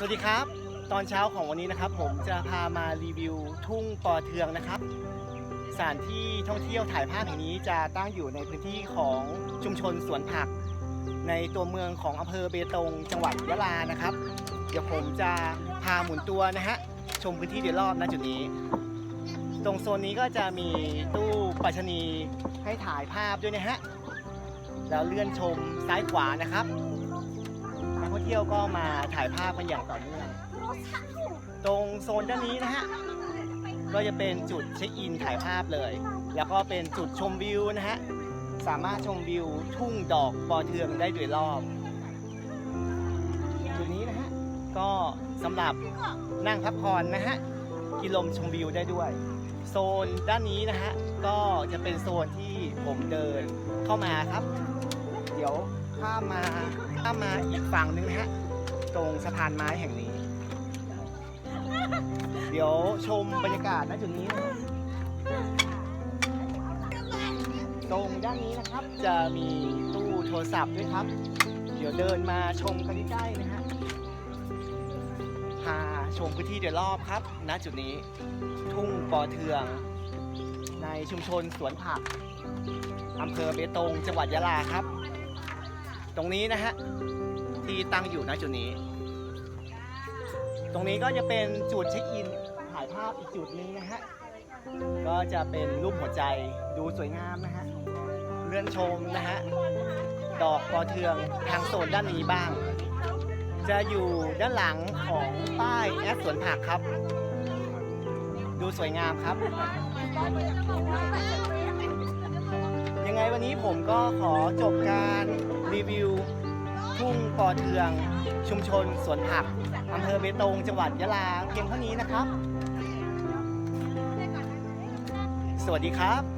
สวัสดีครับ ตอนเช้าของวันนี้นะครับ ผมจะพามารีวิวทุ่งปอเทืองนะครับสถานที่ท่องเที่ยวถ่ายภาพแห่งนี้จะตั้งอยู่ในพื้นที่ของชุมชนสวนผัก ในตัวเมืองของอำเภอเบตง จังหวัดยะลานะครับ เดี๋ยวผมจะพาหมุนตัวนะฮะชมพื้นที่โดยรอบณจุดนี้ ตรงโซนนี้ก็จะมีตู้ปรษณีให้ถ่ายภาพด้วยนะฮะแล้วเลื่อนชมซ้ายขวานะครับ เที่ยวก็มาถ่ายภาพกันอย่างต่อเนื่อง ตรงโซนด้านนี้นะฮะ ก็จะเป็นจุดเช็คอินถ่ายภาพเลย แล้วก็เป็นจุดชมวิวนะฮะ สามารถชมวิวทุ่งดอกปอเทืองได้โดยรอบ จุดนี้นะฮะ ก็สำหรับนั่งพักผ่อนนะฮะ กินลมชมวิวได้ด้วย โซนด้านนี้นะฮะ ก็จะเป็นโซนที่ผมเดินเข้ามาครับ เดี๋ยว ข้ามมาข้ามมาอีกฝั่งหนึงนะฮะ ตรงสะพานไม้แห่งนี้ เดี๋ยวชมบรรยากาศณจุดนี้นะตรงด้านนี้นะครับจะมีตู้โทรศัพท์ด้วยครับ เดี๋ยวเดินมาชมกันใกล้ๆนะฮะพาชมพื้นที่โดยรอบครับ ณจุดนี้ ทุ่งปอเทือง ในชุมชนสวนผักอำเภอเบตงจังหวัดยะลาครับ ตรงนี้นะฮะที่ตั้งอยู่ณจุดนี้ ตรงนี้ก็จะเป็นจุดเช็คอินถ่ายภาพอีกจุดนึงนะฮะก็จะเป็นรูปหัวใจดูสวยงามนะฮะเลื่อนชมนะฮะดอกปอเทืองทางโซนด้านนี้บ้าง จะอยู่ด้านหลังของป้ายแอดสวนผักครับ ดูสวยงามครับ วันนี้ผมก็ขอจบการรีวิว ทุ่งปอเทือง ชุมชนสวนผักอำเภอเบตงจังหวัดยะลาเพียงเท่านี้นะครับ สวัสดีครับ